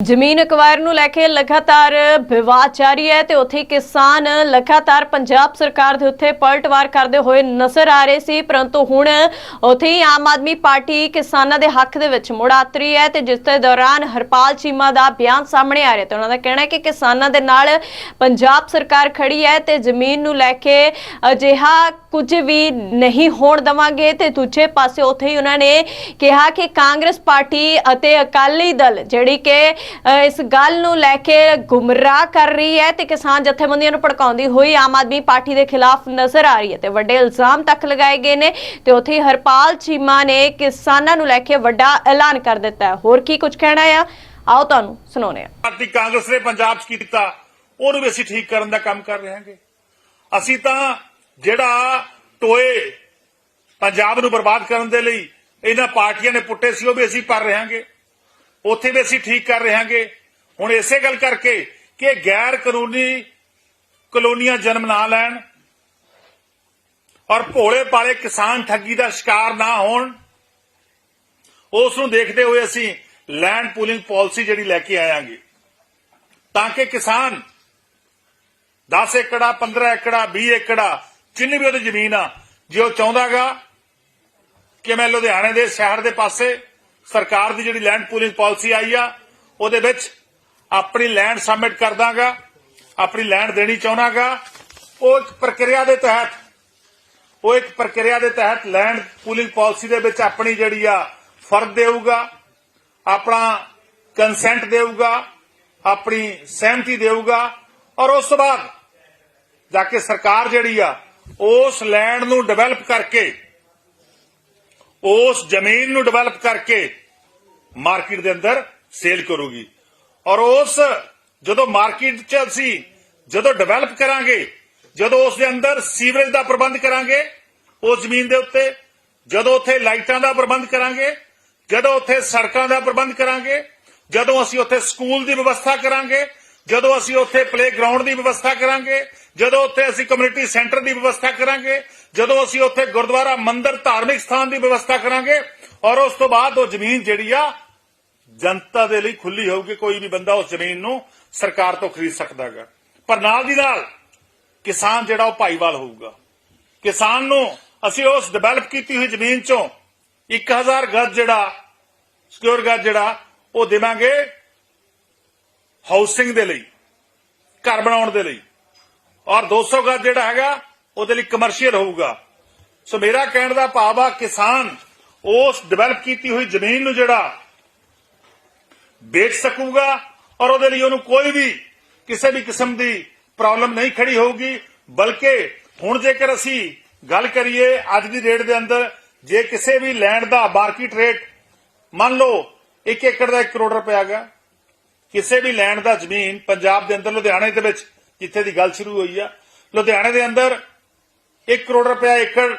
ਜ਼ਮੀਨ ਅਕਵਾਇਰ ਨੂੰ ਲੈ ਕੇ ਲਗਾਤਾਰ ਵਿਵਾਦ ਜਾਰੀ ਹੈ ਤੇ ਉੱਥੇ ਕਿਸਾਨ ਲਗਾਤਾਰ ਪੰਜਾਬ ਸਰਕਾਰ ਦੇ ਉੱਤੇ ਪਲਟਵਾਰ ਕਰਦੇ ਹੋਏ ਨਜ਼ਰ ਆ ਰਹੇ ਸੀ, ਪਰੰਤੂ ਹੁਣ ਉੱਥੇ ਹੀ ਆਮ ਆਦਮੀ ਪਾਰਟੀ ਕਿਸਾਨਾਂ ਦੇ ਹੱਕ ਦੇ ਵਿੱਚ ਮੁੜ ਆਤਰੀ ਹੈ ਤੇ ਜਿਸ ਦੇ ਦੌਰਾਨ ਹਰਪਾਲ ਚੀਮਾ ਦਾ ਬਿਆਨ ਸਾਹਮਣੇ ਆ ਰਿਹਾ ਤੇ ਉਹਨਾਂ ਦਾ ਕਹਿਣਾ ਹੈ ਕਿ ਕਿਸਾਨਾਂ ਦੇ ਨਾਲ ਪੰਜਾਬ ਸਰਕਾਰ ਖੜੀ ਹੈ ਤੇ ਜ਼ਮੀਨ ਨੂੰ ਲੈ ਕੇ ਅਜਿਹਾ ਕੁਝ ਵੀ ਨਹੀਂ ਹੋਣ ਦਵਾਂਗੇ ਤੇ ਦੂਜੇ ਪਾਸੇ ਉੱਥੇ ਹੀ ਉਹਨਾਂ ਨੇ ਕਿਹਾ ਕਿ ਕਾਂਗਰਸ ਪਾਰਟੀ ਅਤੇ ਅਕਾਲੀ ਦਲ, ਜਿਹੜੀ ਕਿ ਇਸ ਗੱਲ ਨੂੰ ਲੈ ਕੇ ਗੁੰਮਰਾਹ ਕਰ ਰਹੀ ਹੈ ਤੇ ਕਿਸਾਨ ਜਥੇਬੰਦੀਆਂ ਨੂੰ ਭੜਕਾਉਂਦੀ ਹੋਈ ਆਮ ਆਦਮੀ ਪਾਰਟੀ ਦੇ ਖਿਲਾਫ ਨਜ਼ਰ ਆ ਰਹੀ ਹੈ ਤੇ ਵੱਡੇ ਇਲਜ਼ਾਮ ਤੱਕ ਲਗਾਏ ਗਏ ਨੇ ਤੇ ਉੱਥੇ ਹਰਪਾਲ ਚੀਮਾ ਨੇ ਕਿਸਾਨਾਂ ਨੂੰ ਲੈ ਕੇ ਵੱਡਾ ਐਲਾਨ ਕਰ ਦਿੱਤਾ ਹੈ। ਹੋਰ ਕੀ ਕੁਝ ਕਹਿਣਾ ਆ? ਆਓ ਤੁਹਾਨੂੰ ਸੁਣਾਉਂਦੇ ਹਾਂ। ਭਾਰਤੀ ਕਾਂਗਰਸ ਨੇ ਪੰਜਾਬ 'ਚ ਕੀਤਾ? ਉਹਨੂੰ ਵੀ ਅਸੀਂ ਠੀਕ ਕਰਨ ਦਾ ਕੰਮ ਕਰ ਰਹੇ ਹਾਂਗੇ। ਅਸੀਂ ਤਾਂ ਜਿਹੜਾ ਟੋਏ ਪੰਜਾਬ ਨੂੰ ਬਰਬਾਦ ਕਰਨ ਦੇ ਲਈ ਇਹਨਾਂ ਪਾਰਟੀਆਂ ਨੇ ਪੁੱਟੇ ਸੀ, ਉਹ ਵੀ ਅਸੀਂ ਭਰ ਰਹੇ ਹਾਂਗੇ। ਉੱਥੇ ਵੀ ਅਸੀਂ ਠੀਕ ਕਰ ਰਹੇ ਹੁਣ ਇਸੇ ਗੱਲ ਕਰਕੇ ਕਿ ਗੈਰ ਕਾਨੂੰਨੀ ਕਲੋਨੀਆਂ ਜਨਮ ਨਾ ਲੈਣ ਔਰ ਭੋਲੇ ਪਾਲੇ ਕਿਸਾਨ ਠੱਗੀ ਦਾ ਸ਼ਿਕਾਰ ਨਾ ਹੋਣ ਉਸ ਨੂੰ ਦੇਖਦੇ ਹੋਏ ਅਸੀਂ ਲੈਂਡ ਪੂਲਿੰਗ ਪਾਲਿਸੀ ਜਿਹੜੀ ਲੈ ਕੇ ਆਵਾਂਗੇ ਤਾਂ ਕਿ ਕਿਸਾਨ 10 ਏਕੜਾ 15 ਏਕੜਾ 20 ਏਕੜਾ, ਜਿੰਨੀ ਵੀ ਉਹਦੀ ਜ਼ਮੀਨ ਆ, ਜੇ ਉਹ ਚਾਹੁੰਦਾਗਾ ਕਿ ਮੈਂ ਲੁਧਿਆਣੇ ਦੇ ਸ਼ਹਿਰ ਦੇ ਪਾਸੇ ਸਰਕਾਰ ਦੀ ਜਿਹੜੀ ਲੈਂਡ ਪੂਲਿੰਗ ਪਾਲਿਸੀ ਆਈ ਆ, ਉਹਦੇ ਵਿੱਚ ਆਪਣੀ ਲੈਂਡ ਸਬਮਿਟ ਕਰ ਦਾਂਗਾ ਆਪਣੀ ਲੈਂਡ ਦੇਣੀ ਚਾਹੁੰਦਾਗਾ ਉਹ ਇੱਕ ਪ੍ਰਕਿਰਿਆ ਦੇ ਤਹਿਤ, ਉਹ ਇੱਕ ਪ੍ਰਕਿਰਿਆ ਦੇ ਤਹਿਤ ਲੈਂਡ ਪੂਲਿੰਗ ਪਾਲਿਸੀ ਦੇ ਵਿੱਚ ਆਪਣੀ ਜਿਹੜੀ ਆ ਫਰਦ ਦੇਊਗਾ, ਆਪਣਾ ਕੰਸੈਂਟ ਦੇਊਗਾ, ਆਪਣੀ ਸਹਿਮਤੀ ਦੇਊਗਾ ਔਰ ਉਸ ਤੋਂ ਬਾਅਦ ਜਾ ਕੇ ਸਰਕਾਰ ਜਿਹੜੀ ਆ, ਉਸ ਲੈਂਡ ਨੂੰ ਡਿਵੈਲਪ ਕਰਕੇ ਉਸ ਜ਼ਮੀਨ ਨੂੰ ਡਿਵੈਲਪ ਕਰਕੇ ਮਾਰਕੀਟ ਦੇ ਅੰਦਰ ਸੇਲ ਕਰੂਗੀ। ਔਰ ਉਸ ਜਦੋਂ ਮਾਰਕੀਟ 'ਚ ਅਸੀਂ ਜਦੋਂ ਡਿਵੈਲਪ ਕਰਾਂਗੇ, ਜਦੋਂ ਉਸ ਦੇ ਅੰਦਰ ਸੀਵਰੇਜ ਦਾ ਪ੍ਰਬੰਧ ਕਰਾਂਗੇ, ਉਸ ਜ਼ਮੀਨ ਦੇ ਉੱਤੇ, ਜਦੋਂ ਉੱਥੇ ਲਾਈਟਾਂ ਦਾ ਪ੍ਰਬੰਧ ਕਰਾਂਗੇ, ਜਦੋਂ ਉੱਥੇ ਸੜਕਾਂ ਦਾ ਪ੍ਰਬੰਧ ਕਰਾਂਗੇ, ਜਦੋਂ ਅਸੀਂ ਉੱਥੇ ਸਕੂਲ ਦੀ ਵਿਵਸਥਾ ਕਰਾਂਗੇ, ਜਦੋਂ ਅਸੀਂ ਉੱਥੇ ਪਲੇਗਰਾਉਂਡ ਦੀ ਵਿਵਸਥਾ ਕਰਾਂਗੇ ਜਦੋਂ ਉੱਥੇ ਅਸੀਂ ਕਮਿਊਨਿਟੀ ਸੈਂਟਰ ਦੀ ਵਿਵਸਥਾ ਕਰਾਂਗੇ, ਜਦੋਂ ਅਸੀਂ ਉੱਥੇ ਗੁਰਦੁਆਰਾ ਮੰਦਿਰ ਧਾਰਮਿਕ ਸਥਾਨ ਦੀ ਵਿਵਸਥਾ ਕਰਾਂਗੇ, ਔਰ ਉਸ ਤੋਂ ਬਾਅਦ ਉਹ ਜ਼ਮੀਨ ਜਿਹੜੀ ਆ, ਜਨਤਾ ਦੇ ਲਈ ਖੁੱਲੀ ਹੋਊਗੀ, ਕੋਈ ਵੀ ਬੰਦਾ ਉਸ ਜ਼ਮੀਨ ਨੂੰ ਸਰਕਾਰ ਤੋਂ ਖਰੀਦ ਸਕਦਾਗਾ। ਪਰ ਨਾਲ ਦੀ ਨਾਲ ਕਿਸਾਨ ਜਿਹੜਾ ਉਹ ਭਾਈਵਾਲ ਹੋਊਗਾ। ਕਿਸਾਨ ਨੂੰ ਅਸੀਂ ਉਸ ਡਿਵੈਲਪ ਕੀਤੀ ਹੋਈ ਜ਼ਮੀਨ ਚੋਂ 1000 ਗੱਜ ਜਿਹੜਾ ਸਿਕਿਉਰ ਗੱਜ ਜਿਹੜਾ, ਉਹ ਦੇਵਾਂਗੇ ਹਾਊਸਿੰਗ ਦੇ ਲਈ, ਘਰ ਬਣਾਉਣ ਦੇ ਲਈ। ਔਰ 200 ਗੱਜ ਜਿਹੜਾ ਹੈਗਾ, ਉਹਦੇ ਲਈ ਕਮਰਸ਼ੀਅਲ ਹੋਊਗਾ। ਸੋ ਮੇਰਾ ਕਹਿਣ ਦਾ ਭਾਵ ਆ, ਕਿਸਾਨ ਉਸ ਡਿਵੈਲਪ ਕੀਤੀ ਹੋਈ ਜ਼ਮੀਨ ਨੂੰ ਜਿਹੜਾ ਵੇਚ ਸਕੂਗਾ ਔਰ ਉਹਦੇ ਲਈ ਉਹਨੂੰ ਕੋਈ ਵੀ ਕਿਸੇ ਵੀ ਕਿਸਮ ਦੀ ਪ੍ਰੋਬਲਮ ਨਹੀਂ ਖੜੀ ਹੋਊਗੀ। ਬਲਕਿ ਹੁਣ ਜੇਕਰ ਅਸੀਂ ਗੱਲ ਕਰੀਏ ਅੱਜ ਦੀ ਰੇਟ ਦੇ ਅੰਦਰ, ਜੇ ਕਿਸੇ ਵੀ ਲੈਂਡ ਦਾ ਮਾਰਕੀਟ ਰੇਟ ਮੰਨ ਲਓ 1 ਏਕੜ ਦਾ 1 ਕਰੋੜ ਰੁਪਇਆ ਹੈਗਾ ਕਿਸੇ ਵੀ ਲੈਂਡ ਦਾ ਜ਼ਮੀਨ ਪੰਜਾਬ ਦੇ ਅੰਦਰ ਲੁਧਿਆਣੇ ਦੇ ਵਿੱਚ ਜਿੱਥੇ ਦੀ ਗੱਲ ਸ਼ੁਰੂ ਹੋਈ ਆ। ਲੁਧਿਆਣੇ ਦੇ ਅੰਦਰ 1 ਕਰੋੜ ਰੁਪਇਆ ਏਕੜ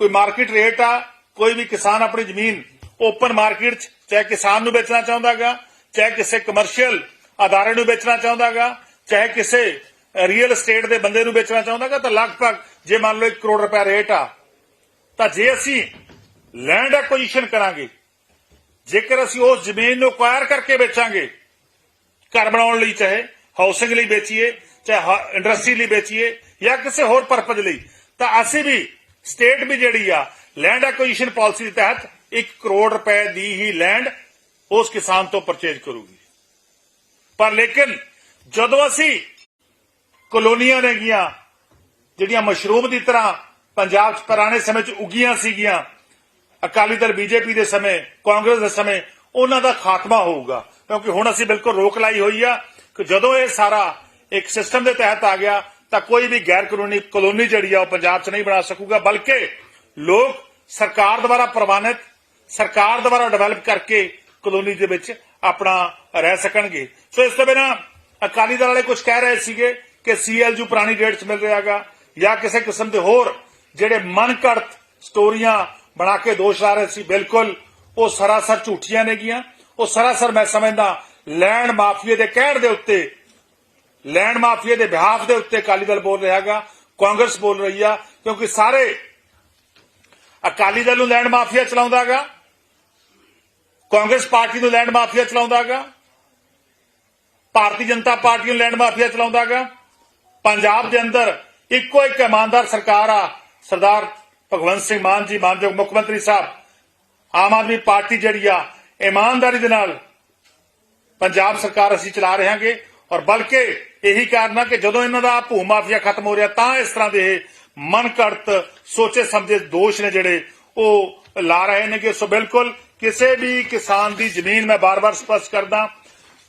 ਕੋਈ ਮਾਰਕੀਟ ਰੇਟ ਆ, ਕੋਈ ਵੀ ਕਿਸਾਨ ਆਪਣੀ ਜ਼ਮੀਨ ਓਪਨ ਮਾਰਕੀਟ 'ਚ, ਚਾਹੇ ਕਿਸਾਨ ਨੂੰ ਵੇਚਣਾ ਚਾਹੁੰਦਾਗਾ ਚਾਹੇ ਕਿਸੇ ਕਮਰਸ਼ੀਅਲ ਅਦਾਰੇ ਨੂੰ ਵੇਚਣਾ ਚਾਹੁੰਦਾਗਾ ਚਾਹੇ ਕਿਸੇ ਰੀਅਲ ਏਸਟੇਟ ਦੇ ਬੰਦੇ ਨੂੰ ਵੇਚਣਾ ਚਾਹੁੰਦਾਗਾ ਤਾਂ ਲਗਭਗ ਜੇ ਮੰਨ ਲਓ 1 ਕਰੋੜ ਰੁਪਇਆ ਰੇਟ ਆ, ਤਾਂ ਜੇ ਅਸੀਂ ਲੈਂਡ ਐਕੁਜੀਸ਼ਨ ਕਰਾਂਗੇ, ਜੇਕਰ ਅਸੀਂ ਉਸ ਜ਼ਮੀਨ ਨੂੰ ਅਕਵਾਇਰ ਕਰਕੇ ਵੇਚਾਂਗੇ, ਘਰ ਬਣਾਉਣ ਲਈ ਚਾਹੇ ਹਾਊਸਿੰਗ ਲਈ ਵੇਚੀਏ ਚਾਹੇ ਇੰਡਸਟਰੀ ਲਈ ਵੇਚੀਏ ਜਾਂ ਕਿਸੇ ਹੋਰ ਪਰਪਸ ਲਈ, ਤਾਂ ਅਸੀਂ ਵੀ ਸਟੇਟ ਵੀ ਜਿਹੜੀ ਆ ਲੈਂਡ ਐਕੁਜੀਸ਼ਨ ਪਾਲਿਸੀ ਦੇ ਤਹਿਤ 1 ਕਰੋੜ ਰੁਪਏ ਦੀ ਹੀ ਲੈਂਡ ਉਸ ਕਿਸਾਨ ਤੋਂ ਪਰਚੇਜ ਕਰੂਗੀ। ਪਰ ਲੇਕਿਨ ਜਦੋਂ ਅਸੀਂ ਕਲੋਨੀਆਂ ਨੇਗੀਆਂ ਜਿਹੜੀਆਂ ਮਸ਼ਰੂਮ ਦੀ ਤਰ੍ਹਾਂ ਪੰਜਾਬ 'ਚ ਪੁਰਾਣੇ ਸਮੇਂ 'ਚ ਉਗੀਆਂ ਸੀਗੀਆਂ, ਅਕਾਲੀ ਦਲ ਬੀਜੇਪੀ ਦੇ ਸਮੇਂ, ਕਾਂਗਰਸ ਦੇ ਸਮੇਂ, ਉਹਨਾਂ ਦਾ ਖਾਤਮਾ ਹੋਊਗਾ। ਕਿਉਂਕਿ ਹੁਣ ਅਸੀਂ ਬਿਲਕੁਲ ਰੋਕ ਲਾਈ ਹੋਈ ਆ ਕਿ ਜਦੋਂ ਇਹ ਸਾਰਾ ਇੱਕ ਸਿਸਟਮ ਦੇ ਤਹਿਤ ਆ ਗਿਆ, ਤਾਂ ਕੋਈ ਵੀ ਗੈਰ ਕਾਨੂੰਨੀ ਕਲੋਨੀ ਜਿਹੜੀ ਆ ਉਹ ਪੰਜਾਬ 'ਚ ਨਹੀਂ ਬਣਾ ਸਕੂਗਾ, ਬਲਕਿ ਲੋਕ ਸਰਕਾਰ ਦੁਆਰਾ ਪ੍ਰਵਾਨਿਤ, ਸਰਕਾਰ ਦੁਆਰਾ ਡਿਵੈਲਪ ਕਰਕੇ ਕਲੋਨੀ ਦੇ ਵਿੱਚ ਆਪਣਾ ਰਹਿ ਸਕਣਗੇ। ਸੋ ਇਸ ਤੋਂ ਬਿਨਾਂ ਅਕਾਲੀ ਦਲ ਵਾਲੇ ਕੁਝ ਕਹਿ ਰਹੇ ਸੀਗੇ ਕਿ ਸੀਐਲਯੂ ਪੁਰਾਣੀ ਰੇਟ 'ਚ ਮਿਲ ਰਿਹਾਗਾ ਜਾਂ ਕਿਸੇ ਕਿਸਮ ਦੇ ਹੋਰ ਜਿਹੜੇ ਮਨਕੜਤ ਸਟੋਰੀਆਂ ਬਣਾ ਕੇ ਦੋਸ਼ ਲਾ ਰਹੇ ਸੀ, ਬਿਲਕੁਲ ਉਹ ਸਰਾਸਰ ਝੂਠੀਆਂ ਨੇਗੀਆਂ। ਉਹ ਸਰਾਸਰ ਮੈਂ ਸਮਝਦਾ ਲੈਂਡ ਮਾਫੀਏ ਦੇ ਕਹਿਣ ਦੇ ਉੱਤੇ ਲੈਂਡ ਮਾਫੀਆ ਦੇ ਬਿਹਾਫ ਦੇ ਉੱਤੇ ਅਕਾਲੀ ਦਲ ਬੋਲ ਰਿਹਾ ਰਿਹਾਗਾ ਕਾਂਗਰਸ ਬੋਲ ਰਹੀ ਆ, ਕਿਉਂਕਿ ਸਾਰੇ ਅਕਾਲੀ ਦਲ ਨੂੰ ਲੈਂਡ ਮਾਫੀਆ ਚਲਾਉਂਦਾ ਚਲਾਉਂਦਾਗਾ ਕਾਂਗਰਸ ਪਾਰਟੀ ਨੂੰ ਲੈਂਡ ਮਾਫੀਆ ਚਲਾਉਂਦਾ ਚਲਾਉਂਦਾਗਾ ਭਾਰਤੀ ਜਨਤਾ ਪਾਰਟੀ ਨੂੰ ਲੈਂਡ ਮਾਫੀਆ ਚਲਾਉਂਦਾ ਚਲਾਉਂਦਾਗਾ ਪੰਜਾਬ ਦੇ ਅੰਦਰ ਇੱਕੋ ਇੱਕ ਇਮਾਨਦਾਰ ਸਰਕਾਰ ਆ, ਸਰਦਾਰ ਭਗਵੰਤ ਸਿੰਘ ਮਾਨ ਜੀ, ਮਾਨਯੋਗ ਮੁੱਖ ਮੰਤਰੀ ਸਾਹਿਬ, ਆਮ ਆਦਮੀ ਪਾਰਟੀ ਜਿਹੜੀ ਆ, ਇਮਾਨਦਾਰੀ ਦੇ ਨਾਲ ਪੰਜਾਬ ਸਰਕਾਰ ਅਸੀਂ ਚਲਾ ਰਹੇ ਹਾਂਗੇ ਔਰ ਬਲਕਿ ਇਹੀ ਕਾਰਨ ਆ ਕਿ ਜਦੋਂ ਇਹਨਾਂ ਦਾ ਭੂ ਮਾਫੀਆ ਖਤਮ ਹੋ ਰਿਹਾ, ਤਾਂ ਇਸ ਤਰ੍ਹਾਂ ਦੇ ਇਹ ਮਨ ਘੜਤ ਸੋਚੇ ਸਮਝੇ ਦੋਸ਼ ਨੇ ਜਿਹੜੇ ਉਹ ਲਾ ਰਹੇ ਨੇ ਕਿ ਸੋ ਬਿਲਕੁਲ ਕਿਸੇ ਵੀ ਕਿਸਾਨ ਦੀ ਜ਼ਮੀਨ ਮੈਂ ਬਾਰ-ਬਾਰ ਸਪਸ਼ਟ ਕਰਦਾ,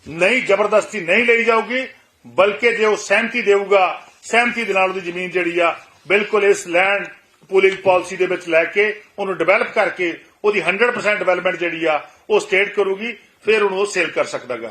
ਨਹੀਂ ਜ਼ਬਰਦਸਤੀ ਨਹੀਂ ਲਈ ਜਾਊਗੀ, ਬਲਕਿ ਜੇ ਉਹ ਸਹਿਮਤੀ ਦੇਊਗਾ, ਸਹਿਮਤੀ ਦੇ ਨਾਲ ਉਹਦੀ ਜ਼ਮੀਨ ਜਿਹੜੀ ਆ, ਬਿਲਕੁਲ ਇਸ ਲੈਂਡ ਪੂਲਿੰਗ ਪਾਲਿਸੀ ਦੇ ਵਿੱਚ ਲੈ ਕੇ ਉਹਨੂੰ ਡਿਵੈਲਪ ਕਰਕੇ ਉਹਦੀ 100% ਡਿਵੈਲਪਮੈਂਟ ਜਿਹੜੀ ਆ, ਉਹ ਸਟੇਟ ਕਰੂਗੀ, ਫਿਰ ਉਹਨੂੰ ਉਹ ਸੇਲ ਕਰ ਸਕਦਾਗਾ।